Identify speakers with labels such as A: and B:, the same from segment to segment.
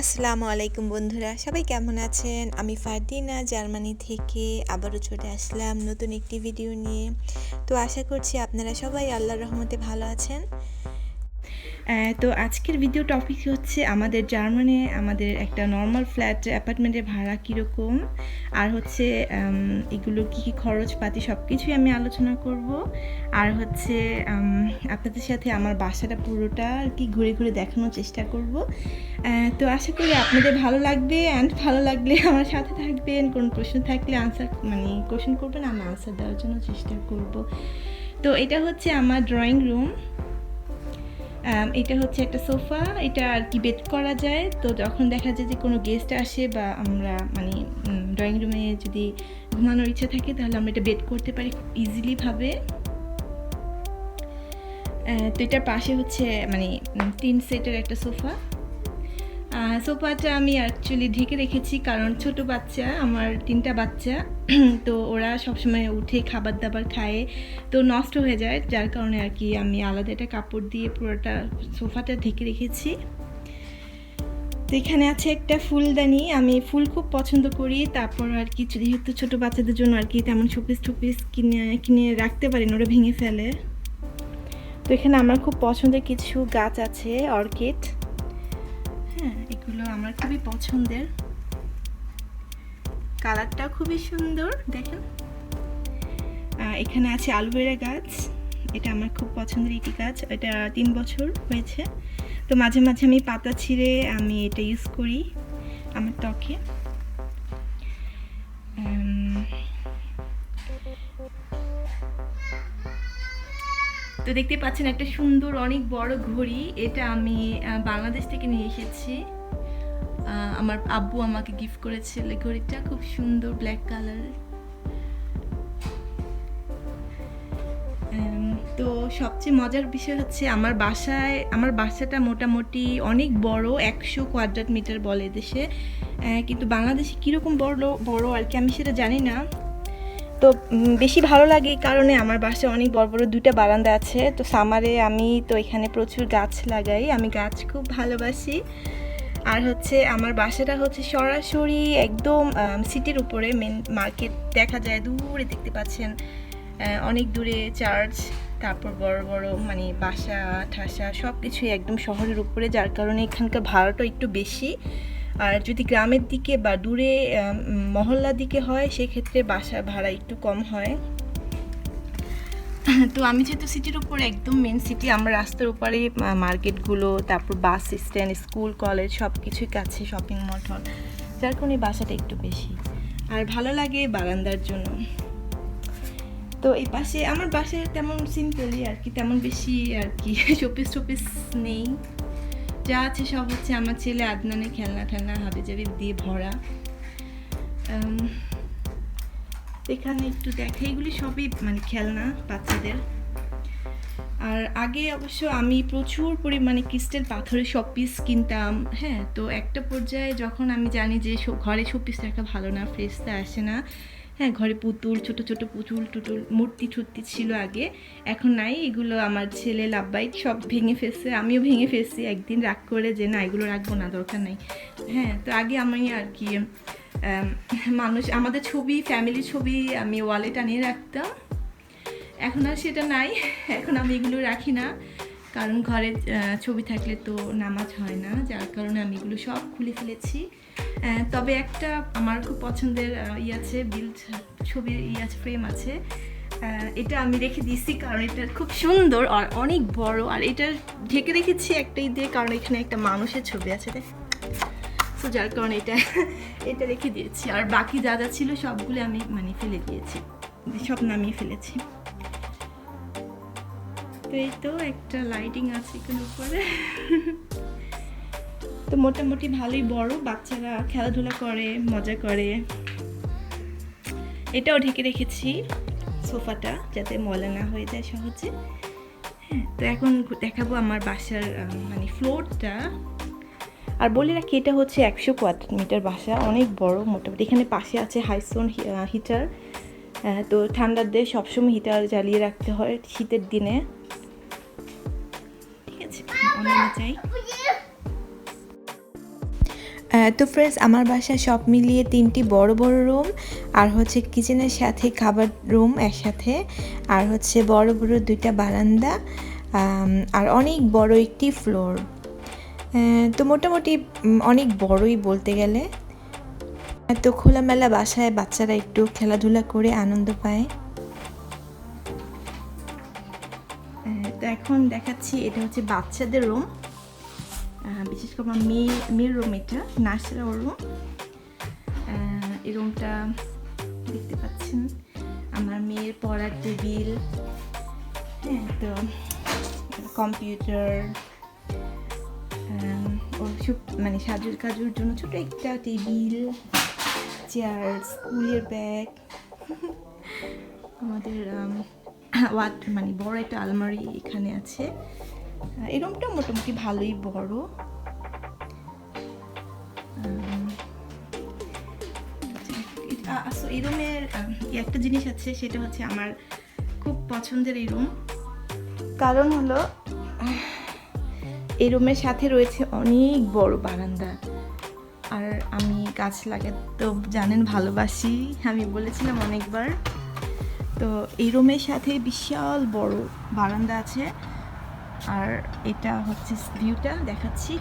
A: আসসালামু আলাইকুম বন্ধুরা, সবাই কেমন আছেন? আমি ফারদিনা, জার্মানি থেকে আবারও চলে আসলাম নতুন একটি ভিডিও নিয়ে। তো আশা করছি আপনারা সবাই আল্লাহর রহমতে ভালো আছেন।
B: তো আজকের ভিডিও টপিক হচ্ছে আমাদের জার্মানি আমাদের একটা নর্মাল ফ্ল্যাট অ্যাপার্টমেন্টের ভাড়া কীরকম, আর হচ্ছে এগুলো কী কী খরচপাতি সব কিছুই আমি আলোচনা করব। আর হচ্ছে আপনাদের সাথে আমার বাসাটা পুরোটা আর কি ঘুরে ঘুরে দেখানোর চেষ্টা করব। তো আশা করি আপনাদের ভালো লাগবে অ্যান্ড ভালো লাগলে আমার সাথে থাকবেন। কোনো প্রশ্ন থাকলে আনসার মানে কোশ্চেন করবেন, আমি আনসার দেওয়ার জন্য চেষ্টা করব। তো এটা হচ্ছে আমার ড্রয়িং রুম এটা হচ্ছে একটা সোফা, এটা আর কি বেড করা যায়। তো যখন দেখা যায় যে কোনো গেস্ট আসে বা আমরা মানে ড্রয়িং রুমে যদি ঘুমানোর ইচ্ছা থাকে, তাহলে আমরা এটা বেড করতে পারি খুব ইজিলিভাবে তো এটার পাশে হচ্ছে মানে তিন সেটের একটা সোফা। সোফাটা আমি অ্যাকচুয়ালি ঢেকে রেখেছি কারণ ছোট বাচ্চা, আমার তিনটা বাচ্চা। তো ওরা সবসময় উঠে খাবার দাবার খায়। তো নষ্ট হয়ে যায়, যার কারণে আর কি আমি আলাদা একটা কাপড় দিয়ে পুরোটা সোফাটা ঢেকে রেখেছি। তো এখানে আছে একটা ফুলদানি, আমি ফুল খুব পছন্দ করি। তারপর আর কি যেহেতু ছোটো বাচ্চাদের জন্য আর কি তেমন শোপিস টুপিস কিনে কিনে রাখতে পারি না, ওরা ভেঙে ফেলে। তো এখানে আমার খুব পছন্দের কিছু গাছ আছে, অর্কিড। হ্যাঁ এগুলো আমার খুবই পছন্দের। কালারটা খুবই সুন্দর, দেখেন। এখানে আছে আলুবেরা গাছ। এটা আমার খুব পছন্দের একটি গাছ, এটা তিন বছর হয়েছে। তো মাঝে মাঝে আমি পাতা ছিঁড়ে আমি এটা ইউজ করি আমার ত্বকে। তো দেখতে পাচ্ছেন একটা সুন্দর, অনেক বড় ঘড়ি। এটা আমি বাংলাদেশ থেকে নিয়ে এসেছি। আমার আব্বু আমাকে গিফট করেছিল ঘড়িটা, খুব সুন্দর ব্ল্যাক কালার তো সবচেয়ে মজার বিষয় হচ্ছে আমার বাসায়, আমার বাসাটা মোটামুটি অনেক বড়, একশো কোয়াড্রাট মিটার বলে দেশে কিন্তু বাংলাদেশে কীরকম বড় বড় আর কি, আমি সেটা জানি না। তো বেশি ভালো লাগে এই কারণে আমার বাসায় অনেক বড় বড় দুইটা বারান্দা আছে। তো সামারে আমি তো এখানে প্রচুর গাছ লাগাই। আমি গাছ খুব ভালোবাসি। আর হচ্ছে আমার বাসাটা হচ্ছে সরাসরি একদম সিটির উপরে। মেন মার্কেট দেখা যায়, দূরে দেখতে পাচ্ছেন অনেক দূরে চার্চ তারপর বড় বড় মানে বাসা, ঠাসা সব কিছুই একদম শহরের উপরে। যার কারণে এখানকার ভাড়াটা একটু বেশি। আর যদি গ্রামের দিকে বা দূরে মহল্লার দিকে হয়, সেক্ষেত্রে বাসা ভাড়া একটু কম হয়। তো আমি যেহেতু সিটির উপর, একদম মেন সিটি আমার রাস্তার উপরে মার্কেটগুলো তারপর বাস স্ট্যান্ড স্কুল কলেজ সব কিছুই কাছে শপিং মল টল যার কারণে বাসাটা একটু বেশি। আর ভালো লাগে বারান্দার জন্য। তো এই পাশে, আমার বাসায় তেমন সিম্পলই আর কি, তেমন বেশি আর কি শোপিস টোপিস নেই। যা আছে সব হচ্ছে আমার ছেলে আদনানে খেলনা টেলনা হাবি জাবি দিয়ে ভরা। এখানে একটু দেখে, এগুলি সবই মানে খেলনা বাচ্চাদের। আর আগে অবশ্য আমি প্রচুর পরিমাণে ক্রিস্টাল পাথরের শপিস কিনতাম হ্যাঁ? তো একটা পর্যায়ে যখন আমি জানি যে সব- ঘরে শপিস রাখা ভালো না ফ্রেশতে আসে না হ্যাঁ ঘরে পুতুল, ছোট ছোট পুতুল টুতুল মূর্তি ঠুর্তি ছিল আগে। এখন নাই, এগুলো আমার ছেলে লাভবাইক সব ভেঙে ফেলছে। আমিও ভেঙে ফেলছি। একদিন রাগ করে যে, না, এগুলো রাখব না, দরকার নাই। হ্যাঁ তো আগে আমি আর কি মানুষ, আমাদের ছবি ফ্যামিলির ছবি আমি ওয়ালে টানিয়ে রাখতাম। এখন আর সেটা নাই। এখন আমি এগুলো রাখি না। কারণ ঘরে ছবি থাকলে তো নামাজ হয় না, যার কারণে আমি এগুলো সব খুলে ফেলেছি। তবে একটা আমার খুব পছন্দের ই আছে বিল্ড ছবির ই আছে ফ্রেম আছে। এটা আমি রেখে দিয়েছি কারণ এটা খুব সুন্দর আর অনেক বড়। আর এটা ঢেকে রেখেছি একটাই দিয়ে কারণ এখানে একটা মানুষের ছবি আছে, দেখ। তো যার কারণে এটা এটা রেখে দিয়েছি। আর বাকি যা যা ছিল সবগুলো আমি মানে ফেলে দিয়েছি, সব নামিয়ে ফেলেছি। তো এই তো একটা লাইটিং আছে এখানে উপরে। তো মোটামুটি ভালোই বড়, বাচ্চারা খেলাধুলা করে, মজা করে। এটাও ঢেকে রেখেছি সোফাটা যাতে ময়লা না হয়ে যায় সহজে। হ্যাঁ তো এখন দেখাবো আমার বাসার মানে ফ্লোরটা আর বলি রাখি, এটা হচ্ছে একশো কোয়াড্রাট মিটার বাসা, অনেক বড় মোটামুটি। এখানে পাশে আছে হাইসোন হিটার তো ঠান্ডার দিয়ে সবসময় হিটার জ্বালিয়ে রাখতে হয় শীতের দিনে। চাই।
A: তো ফ্রেন্ডস আমার বাসায় সব মিলিয়ে তিনটি বড় বড় রুম আর হচ্ছে কিচেনের সাথে খাবার রুম একসাথে, আর হচ্ছে বড় বড় দুইটা বারান্দা আর অনেক বড় একটি ফ্লোর তো মোটামুটি অনেক বড়ই বলতে গেলে। তো খোলামেলা বাসায় বাচ্চারা একটু খেলাধুলা করে আনন্দ পায়।
B: এখন দেখাচ্ছি এটা হচ্ছে বাচ্চাদের রুম বিশেষ করে আমার মেয়ে মেয়ের রুম এটা নার্সের রুম এই রুমটা দেখতে পাচ্ছেন। আমার মেয়ের পড়ার টেবিল হ্যাঁ তো কম্পিউটার ওর সব মানে সাজুর কাজুর জন্য ছোট একটা টেবিল চেয়ার স্কুলের ব্যাগ। আমাদের আম, ওয়াট মানে বড় একটা আলমারি এখানে আছে। এই রুমটা মোটামুটি ভালোই বড়। আম, আচ্ছা, এই রুমের একটা জিনিস আছে সেটা হচ্ছে আমার খুব পছন্দের এই রুম। কারণ হলো এই রুমের সাথে রয়েছে অনেক বড় বারান্দা। আর আমি গাছ লাগাতে তো জানেন ভালোবাসি আমি বলেছিলাম অনেকবার। তো এই রুমের সাথে বিশাল বড় বারান্দা আছে। আর এটা হচ্ছে ভিউটা, দেখাচ্ছি।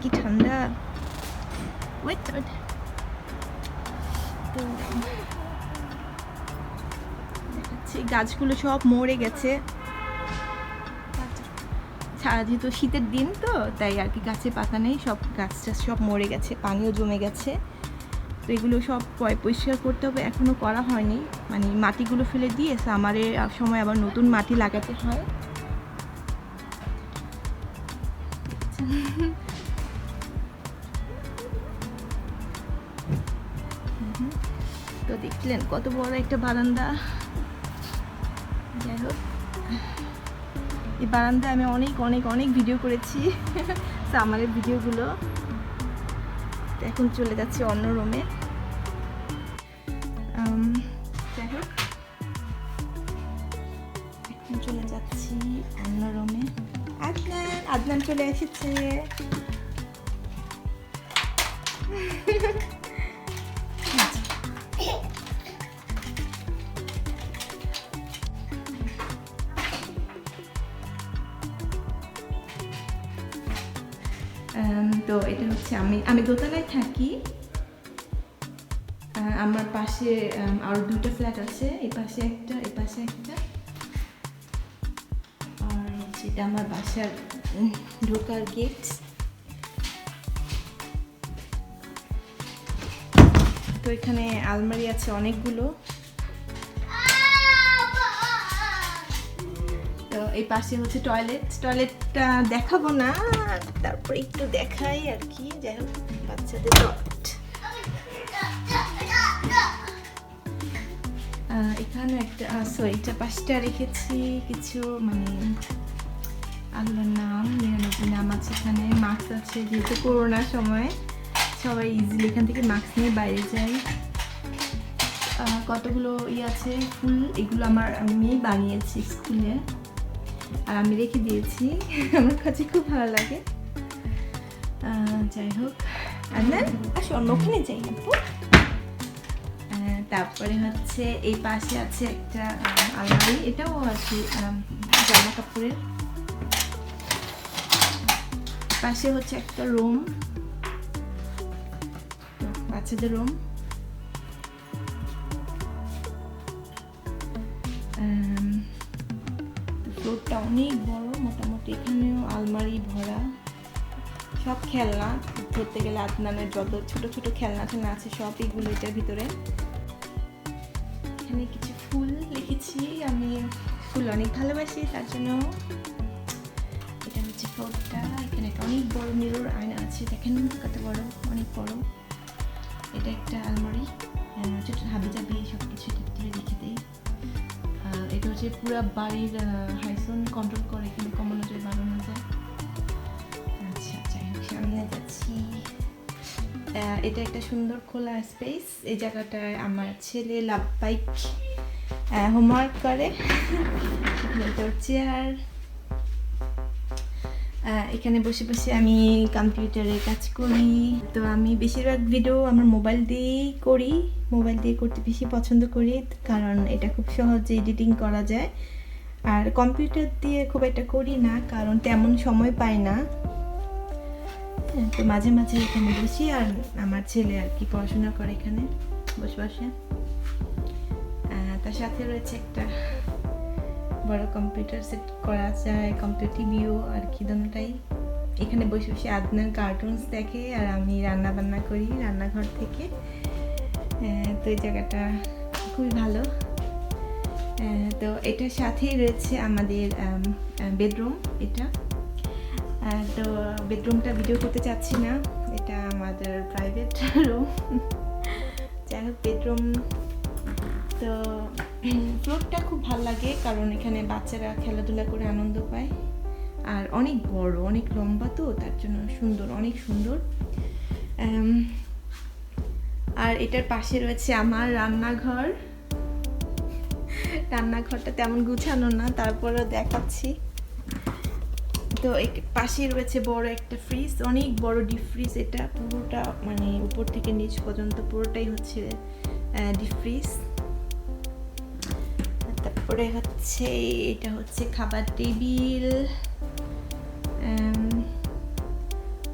B: কি ঠান্ডা। ওয়েট তো দেখাচ্ছি, গাছগুলো সব মরে গেছে। যেহেতু শীতের দিন তো, তাই আর কি গাছে পাতা নেই, সব গাছ টাছ সব মরে গেছে, পানিও জমে গেছে। তো এগুলো সব পরিষ্কার করতে হবে। এখনও করা হয়নি। মানে মাটিগুলো ফেলে দিয়ে সামারের সময় আবার নতুন মাটি লাগাতে হয়। তো দেখলেন কত বড় একটা বারান্দা। যাই হোক। এই বারান্দায় আমি অনেক অনেক অনেক ভিডিও করেছি। সামারের ভিডিওগুলো এখন চলে যাচ্ছি অন্য রুমে। এখন চলে যাচ্ছি অন্য রুমে। আদনান চলে এসেছে। হচ্ছে আমি আমি দোতলায় থাকি। আমার পাশে আরও দুটো ফ্ল্যাট আছে, এই পাশে একটা, এই পাশে একটা। আর যেটা আমার বাসার ঢোকার গেট তো এখানে আলমারি আছে অনেকগুলো। এই পাশে হচ্ছে টয়লেট টয়লেটটা দেখাবো না তারপরে একটু দেখাই আর কি যাই হোক বাচ্চাদের টয়লেট এখানে একটা সরি এটা পাশটা রেখেছি কিছু মানে আল্লাহর নাম নিরানব্বই নাম আছে এখানে মাস্ক আছে যেহেতু করোনার সময় সবাই ইজিলি এখান থেকে মাস্ক নিয়ে বাইরে আহ, কতগুলো ই আছে? ফুল এগুলো আমার আমি বানিয়েছি স্কুলে আর আমি রেখে দিয়েছি। আমার কাছে খুব ভালো লাগে। যাই হোক। আর না আসো অন্য ওখানে যাই তারপরে হচ্ছে এই পাশে আছে একটা আলমারি। এটাও আছে আম, জামা কাপড়ের। পাশে হচ্ছে একটা রুম। বাচ্চাদের রুম। ফ্লোরটা অনেক বড় মোটামুটি এখানেও আলমারি ভরা সব খেলনা ধরতে গেলে আদনানের যত ছোট ছোট খেলনা টেলনা আছে সব এগুলো এটার ভিতরে। এখানে কিছু ফুল লিখেছি আমি ফুল অনেক ভালোবাসি তার জন্য এটা হচ্ছে ফ্লোরটা। এখানে একটা অনেক বড় মিরর আয়না আছে দেখেন কত বড় অনেক বড়। এটা একটা আলমারি ছোট হাবি জাবি সব কিছু ভিতরে রেখে আহ, এটা হচ্ছে পুরো বাড়ির হাইসন কন্ট্রোল করে, কিন্তু কমানো যায় বাড়ানো যায়। আচ্ছা যাই হোক, সামনে যাচ্ছি। এটা একটা সুন্দর খোলা স্পেস এই জায়গাটায় আমার ছেলে লাভ বাইক হোমওয়ার্ক করে। তোর চেয়ার এখানে বসে বসে আমি কম্পিউটারে কাজ করি। তো আমি বেশিরভাগ ভিডিও আমার মোবাইল দিয়েই করি। মোবাইল দিয়ে করতে বেশি পছন্দ করি কারণ এটা খুব সহজে এডিটিং করা যায়। আর কম্পিউটার দিয়ে খুব একটা করি না কারণ তেমন সময় পাই না। হ্যাঁ, তো মাঝে মাঝে এখানে বসি আর আমার ছেলে আর কি পড়াশোনা করে এখানে বসে বসে। তার সাথে রয়েছে একটা বড় কম্পিউটার সেট করা যায় কম্পিউটার টিভিও আর কি দোনোটাই এখানে বসে বসে আদনার কার্টুনস দেখে আর আমি রান্না বান্না করি রান্নাঘর থেকে। তো এই জায়গাটা খুবই ভালো। তো এটার সাথেই রয়েছে আমাদের বেডরুম এটা। তো বেডরুমটা ভিডিও করতে চাচ্ছি না, এটা আমাদের প্রাইভেট রুম যাই হোক বেডরুম তো ফ্লোরটা খুব ভালো লাগে, কারণ এখানে বাচ্চারা খেলাধুলা করে আনন্দ পায়। আর অনেক বড়, অনেক লম্বা তো, তার জন্য সুন্দর, অনেক সুন্দর। আর এটার পাশে রয়েছে আমার রান্নাঘর। রান্নাঘরটা তেমন গুছানো না, তারপরেও দেখাচ্ছি। তো পাশে রয়েছে বড় একটা ফ্রিজ অনেক বড় ডিপ ফ্রিজ এটা পুরোটা মানে উপর থেকে নিচ পর্যন্ত পুরোটাই হচ্ছে ডিপ ফ্রিজ তারপরে হচ্ছে এটা হচ্ছে খাবার টেবিল।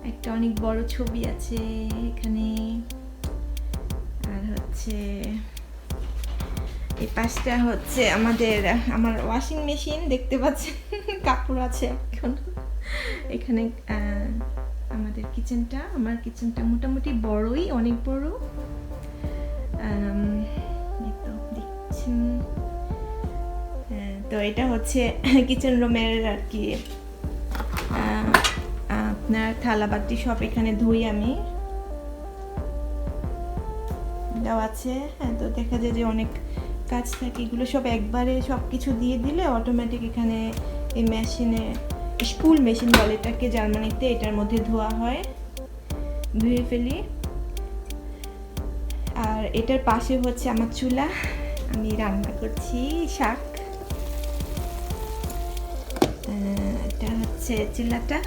B: একটা অনেক বড় ছবি আছে এখানে। আর হচ্ছে এই পাশটা হচ্ছে আমাদের, আমার ওয়াশিং মেশিন দেখতে পাচ্ছেন, কাপড় আছে এখন। এখানে আমাদের কিচেনটা আমার কিচেনটা মোটামুটি বড়ই, অনেক বড়। দেখছেন। তো এটা হচ্ছে কিচেন রুমের আর কি আপনার থালা বাটি সব এখানে ধুই আমি। আছে হ্যাঁ তো দেখা যায় যে অনেক কাজ থাকে, এগুলো সব একবারে সব কিছু দিয়ে দিলে অটোমেটিক এখানে এই মেশিনে স্কুল মেশিন বলে এটাকে জার্মানিতে, এটার মধ্যে ধোয়া হয়, ধুয়ে ফেলি। আর এটার পাশে হচ্ছে আমার চুলা, আমি রান্না করছি শাক। হচ্ছে চুলাটা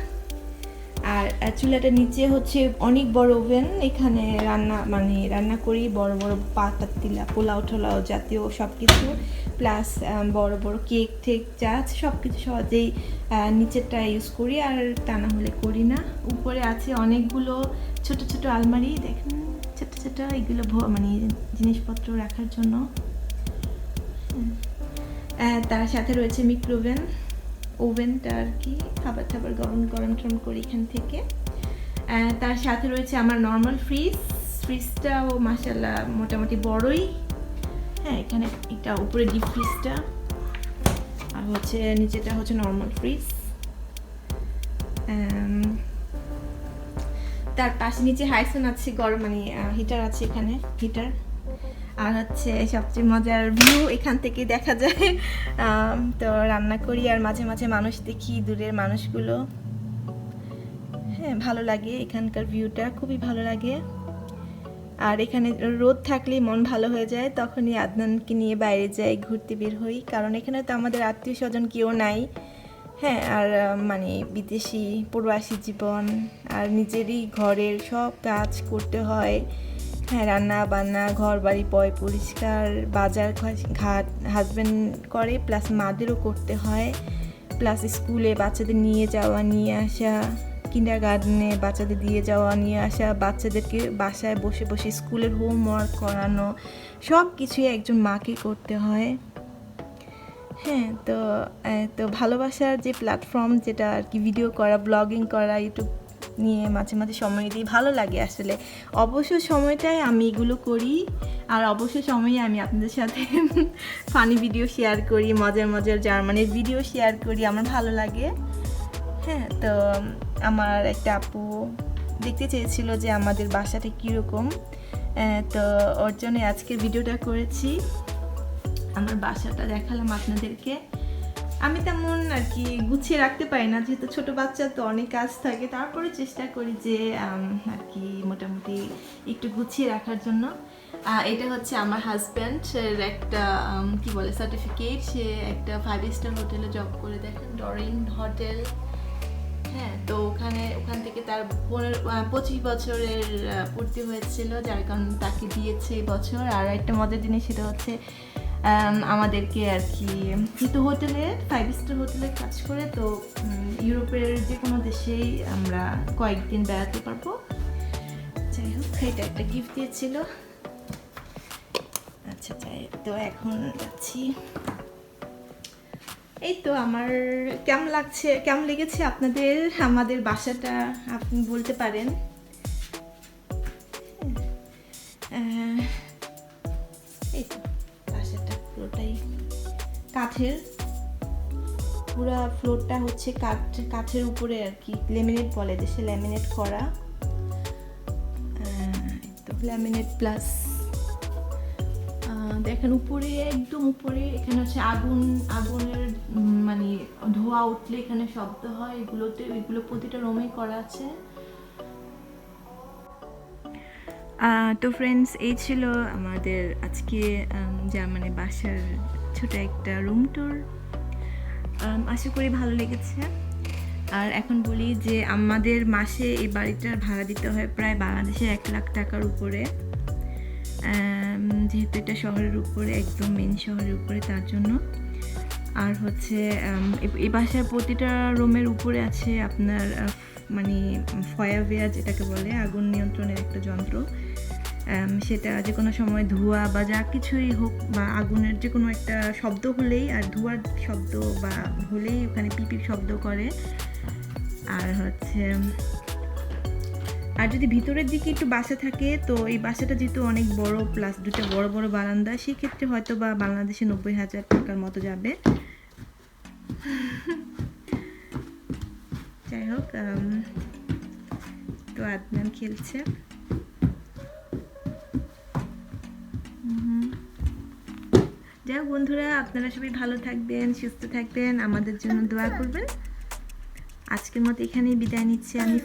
B: আর আহ, চুলাটার নিচে হচ্ছে অনেক বড় ওভেন। এখানে রান্না মানে রান্না করি বড় বড় পাতা তিলা পোলাও টোলাও জাতীয় সব কিছু প্লাস বড় বড় কেক টেক যা আছে সব কিছু সহজেই নিচেরটা ইউজ করি। আর তা না হলে করি না। উপরে আছে অনেকগুলো ছোট ছোট আলমারি। দেখেন ছোট ছোট এগুলো মানে জিনিসপত্র রাখার জন্য। তার সাথে রয়েছে মিক্রোওভেন ওভেনটা আর কি, খাবার টাবার গরম গরম টরম করি এখান থেকে। তার সাথে রয়েছে আমার নর্মাল ফ্রিজ ফ্রিজটাও মাসাল্লাহ মোটামুটি বড়ই। হ্যাঁ এখানে এটা উপরে ডিপ ফ্রিজটা আর হচ্ছে নিচেটা হচ্ছে নর্মাল ফ্রিজ তার পাশে নিচে হাইসন আছে, গরম মানে হিটার আছে এখানে হিটার আর হচ্ছে সবচেয়ে মজার ভিউ এখান থেকে দেখা যায়। তো রান্না করি আর মাঝে মাঝে মানুষ দেখি, দূরের মানুষগুলো। হ্যাঁ ভালো লাগে এখানকার ভিউটা খুবই ভালো লাগে। আর এখানে রোদ থাকলেই মন ভালো হয়ে যায়, তখনই আদনানকে নিয়ে বাইরে যাই, ঘুরতে বের হই। কারণ এখানে তো আমাদের আত্মীয় স্বজন কেউ নাই। হ্যাঁ আর মানে বিদেশি, প্রবাসী জীবন, আর নিজেরই ঘরের সব কাজ করতে হয়। হ্যাঁ রান্না বান্না ঘর বাড়ি পয় পরিষ্কার, বাজার ঘাট হাজব্যান্ড করে প্লাস মাদেরও করতে হয় প্লাস স্কুলে বাচ্চাদের নিয়ে যাওয়া, নিয়ে আসা কিন্ডার গার্ডেনে বাচ্চাদের দিয়ে যাওয়া, নিয়ে আসা, বাচ্চাদেরকে বাসায় বসে বসে স্কুলের হোমওয়ার্ক করানো সব কিছুই একজন মাকে করতে হয়। হ্যাঁ তো তো ভালোবাসার যে প্ল্যাটফর্ম যেটা আর কি ভিডিও করা ব্লগিং করা ইউটিউব নিয়ে মাঝে মাঝে সময় দিই, ভালো লাগে আসলে। অবসর সময়টায় আমি এগুলো করি, আর অবসর সময়ে আমি আপনাদের সাথে ফানি ভিডিও শেয়ার করি, মজার মজার জার্মানির ভিডিও শেয়ার করি, আমার ভালো লাগে। হ্যাঁ তো আমার একটা আপু দেখতে চেয়েছিল যে আমাদের বাসাটা কীরকম। তো ওর জন্য আজকের ভিডিওটা করেছি। আমার বাসাটা দেখালাম আপনাদেরকে। আমি তেমন আর কি গুছিয়ে রাখতে পারি না, যেহেতু ছোট বাচ্চা তো অনেক কাজ থাকে। তারপরে চেষ্টা করি যে আর কি মোটামুটি একটু গুছিয়ে রাখার জন্য। এটা হচ্ছে আমার হাজব্যান্ডের একটা কি বলে সার্টিফিকেট সে একটা ফাইভ স্টার হোটেলে জব করে, দেখেন ডরিন হোটেল হ্যাঁ তো ওখানে, ওখান থেকে তার পঁচিশ বছরের পূর্তি হয়েছিল, যার কারণে তাকে দিয়েছে বছর। আর একটা মজার জিনিস, সেটা হচ্ছে আমাদেরকে আর কি কিন্তু হোটেলে ফাইভ স্টার হোটেলে কাজ করে, তো ইউরোপের যে কোনো দেশেই আমরা কয়েকদিন বেড়াতে পারব। যাই হোক, এটা একটা গিফট দিয়েছিল। আচ্ছা যাই, তো এখন যাচ্ছি। এই তো আমার, কেমন লাগছে, কেমন লেগেছে আপনাদের, আমাদের বাসাটা আপনি বলতে পারেন? কাঠের পুরো ফ্লোরটা হচ্ছে কাঠ, কাঠের উপরে আর কি। লেমিনেট বলে দেশে ল্যামিনেট করা। ল্যামিনেট প্লাস দেখেন উপরে, একদম উপরে, এখানে হচ্ছে আগুন, আগুনের মানে ধোঁয়া উঠলে এখানে শব্দ হয়। এগুলোতে, এগুলো প্রতিটা রুমেই করা আছে। তো ফ্রেন্ডস এই ছিল আমাদের আজকে যা মানে বাসার ছোট একটা রুম ট্যুর আশা করি ভালো লেগেছে। আর এখন বলি যে আমাদের মাসে এই বাড়িটার ভাড়া দিতে হয় প্রায় বাংলাদেশের এক লাখ টাকার উপরে। যেহেতু এটা শহরের উপরে, একদম মেন শহরের উপরে, তার জন্য। আর হচ্ছে এই বাসার প্রতিটা রুমের উপরে আছে আপনার মানে ফয়ারওয়্যার যেটাকে বলে, আগুন নিয়ন্ত্রণের একটা যন্ত্র। সেটা যে কোনো সময় ধোঁয়া বা যা কিছুই হোক বা আগুনের যে কোনো একটা শব্দ হলেই আর ধোঁয়ার শব্দ বা হলেই ওখানে পিপির শব্দ করে। আর হচ্ছে, আর যদি ভিতরের দিকে একটু বাসা থাকে, তো এই বাসাটা যেহেতু অনেক বড় প্লাস দুটো বড় বড় বারান্দা, সেক্ষেত্রে হয়তো বা বাংলাদেশে নব্বই হাজার টাকার মতো যাবে। যাই হোক তো আদনান খেলছে। যাই হোক বন্ধুরা, আপনারা সবাই ভালো থাকবেন, সুস্থ থাকবেন, আমাদের জন্য দোয়া করবেন। আজকের মতো এখানেই বিদায় নিচ্ছি, আমি